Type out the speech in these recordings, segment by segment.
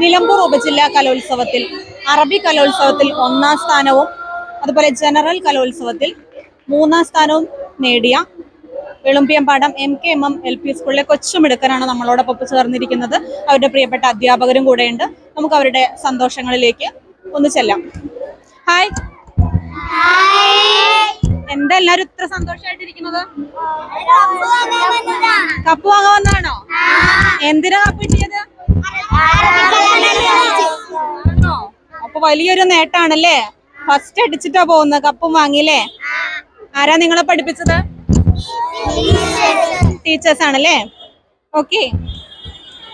നിലമ്പൂർ ഉപജില്ലാ കലോത്സവത്തിൽ അറബി കലോത്സവത്തിൽ ഒന്നാം സ്ഥാനവും അതുപോലെ ജനറൽ കലോത്സവത്തിൽ മൂന്നാം സ്ഥാനവും നേടിയ Velumbiyampadam M K M M L P സ്കൂളിലെ കൊച്ചുമിടുക്കനാണ് നമ്മളോടൊപ്പം ചേർന്നിരിക്കുന്നത്. അവരുടെ പ്രിയപ്പെട്ട അധ്യാപകരും കൂടെയുണ്ട്. നമുക്ക് അവരുടെ സന്തോഷങ്ങളിലേക്ക് ഒന്ന് ചെല്ലാം. ഹായ് എന്താ എല്ലാരും ഇത്ര സന്തോഷമായിട്ടിരിക്കുന്നത് കപ്പ് വാങ്ങാൻ വന്നാണോ എന്തിനാ കപ്പ് കിട്ടിയത്? വലിയൊരു നേട്ടാണല്ലേ ഫസ്റ്റ് അടിച്ചിട്ടാ പോകുന്നത് കപ്പും വാങ്ങിയില്ലേ? ആരാ നിങ്ങളെ പഠിപ്പിച്ചത്? ടീച്ചേഴ്സ് ആണല്ലേ? ഓക്കെ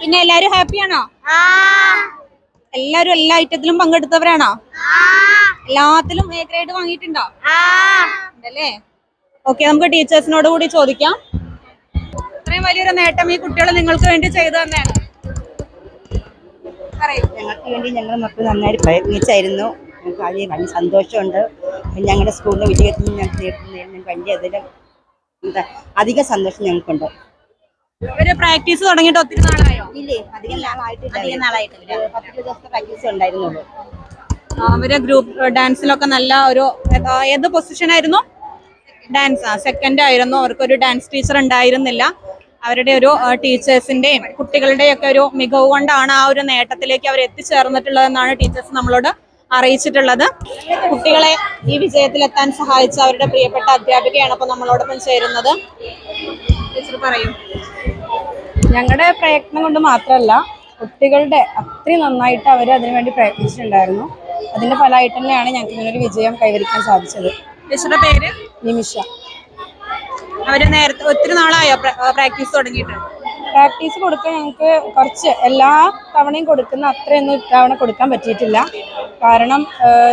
പിന്നെ എല്ലാരും ഹാപ്പിയാണോ എല്ലാരും എല്ലാ ഐറ്റത്തിലും പങ്കെടുത്തവരാണോ? എല്ലാത്തിലും എ ഗ്രേഡ് വാങ്ങിയിട്ടുണ്ടോ? ഉണ്ടല്ലേ? ഓക്കെ നമുക്ക് ടീച്ചേഴ്സിനോട് കൂടി ചോദിക്കാം. ഇത്രയും വലിയൊരു നേട്ടം ഈ കുട്ടികൾ നിങ്ങൾക്ക് വേണ്ടി ചെയ്തു തന്നെയാണ്. ഞങ്ങൾക്ക് വേണ്ടി ഞങ്ങൾ മക്കൾ നന്നായി പ്രയത്നിച്ചായിരുന്നു. ഞങ്ങൾക്ക് അതിൽ വലിയ സന്തോഷമുണ്ട്. ഞങ്ങളുടെ സ്കൂളിലെ വിജയത്തിൽ ഞങ്ങൾക്ക് ഞങ്ങൾക്ക് വലിയ അതിൽ എന്താ അധിക സന്തോഷം ഞങ്ങൾക്കുണ്ട്. പ്രാക്ടീസ് തുടങ്ങിയിട്ട് ഒത്തിരി നാളായോ? ഇല്ലേ അധികം നാളായിട്ടില്ല. അധികം നാളായിട്ടില്ല. പത്ത് ദിവസത്തെ പ്രാക്ടീസ് ഉണ്ടായിരുന്നുള്ളൂ. അവർ ഗ്രൂപ്പ് ഡാൻസിലൊക്കെ നല്ല ഒരു ഏതാ, പൊസിഷൻ ആയിരുന്നു? ഡാൻസ് ആ സെക്കൻഡ് ആയിരുന്നു. അവർക്കൊരു ഡാൻസ് ടീച്ചർ ഉണ്ടായിരുന്നില്ല. അവരുടെ ഒരു ടീച്ചേഴ്സിന്റെയും കുട്ടികളുടെയൊക്കെ ഒരു മികവ് കൊണ്ടാണ് ആ ഒരു നേട്ടത്തിലേക്ക് അവർ എത്തിച്ചേർന്നിട്ടുള്ളതെന്നാണ് ടീച്ചേഴ്സ് നമ്മളോട് അറിയിച്ചിട്ടുള്ളത്. കുട്ടികളെ ഈ വിജയത്തിലെത്താൻ സഹായിച്ച അവരുടെ പ്രിയപ്പെട്ട അധ്യാപികയാണ് അപ്പൊ നമ്മളോടൊപ്പം ചേരുന്നത്. ടീച്ചർ പറയും. ഞങ്ങളുടെ പ്രയത്നം കൊണ്ട് മാത്രമല്ല കുട്ടികളുടെ അത്രയും നന്നായിട്ട് അവർ അതിനുവേണ്ടി പ്രയത്നിച്ചിട്ടുണ്ടായിരുന്നു. അതിന്റെ ഫലമായിട്ട് തന്നെയാണ് ഞങ്ങൾക്ക് ഇങ്ങനൊരു വിജയം കൈവരിക്കാൻ സാധിച്ചത്. ടീച്ചറുടെ പേര്? നിമിഷ. അവർ നേരത്തെ ഒത്തിരി നാളായോ പ്രാക്ടീസ് തുടങ്ങിയിട്ട്? പ്രാക്ടീസ് കൊടുക്കാൻ ഞങ്ങൾക്ക് കുറച്ച് എല്ലാ തവണയും കൊടുക്കുന്ന അത്രയൊന്നും ഇത്തവണ കൊടുക്കാൻ പറ്റിയിട്ടില്ല. കാരണം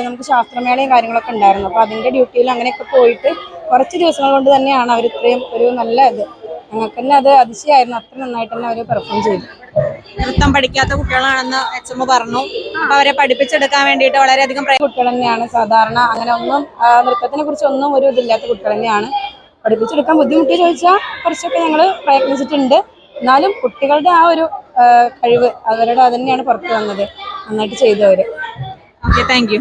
നമുക്ക് ശാസ്ത്രമേളയും കാര്യങ്ങളൊക്കെ ഉണ്ടായിരുന്നു. അപ്പോൾ അതിന്റെ ഡ്യൂട്ടിയിൽ അങ്ങനെയൊക്കെ പോയിട്ട് കുറച്ച് ദിവസങ്ങൾ കൊണ്ട് തന്നെയാണ് അവർ ഇത്രയും ഒരു നല്ല ഇത്. ഞങ്ങൾക്ക് തന്നെ അത് അതിശയമായിരുന്നു അത്ര നന്നായിട്ട് തന്നെ അവർ പെർഫോം ചെയ്തു. നൃത്തം പഠിക്കാത്ത കുട്ടികളാണെന്ന് എച്ച് എം പറഞ്ഞു. അപ്പൊ അവരെ പഠിപ്പിച്ചെടുക്കാൻ വേണ്ടിയിട്ട് വളരെയധികം കുട്ടികൾ തന്നെയാണ്. സാധാരണ അങ്ങനെ ഒന്നും നൃത്തത്തിനെ കുറിച്ച് ഒന്നും ഒരു ഇതില്ലാത്ത കുട്ടികൾ തന്നെയാണ്. പഠിപ്പിച്ചെടുക്കാൻ ബുദ്ധിമുട്ട് ചോദിച്ചാൽ കുറച്ചൊക്കെ ഞങ്ങൾ പ്രയത്നിച്ചിട്ടുണ്ട്. എന്നാലും കുട്ടികളുടെ ആ ഒരു കഴിവ് അവരുടെ അത് തന്നെയാണ് പുറത്തു വന്നത്. നന്നായിട്ട് ചെയ്തവര്. Okay thank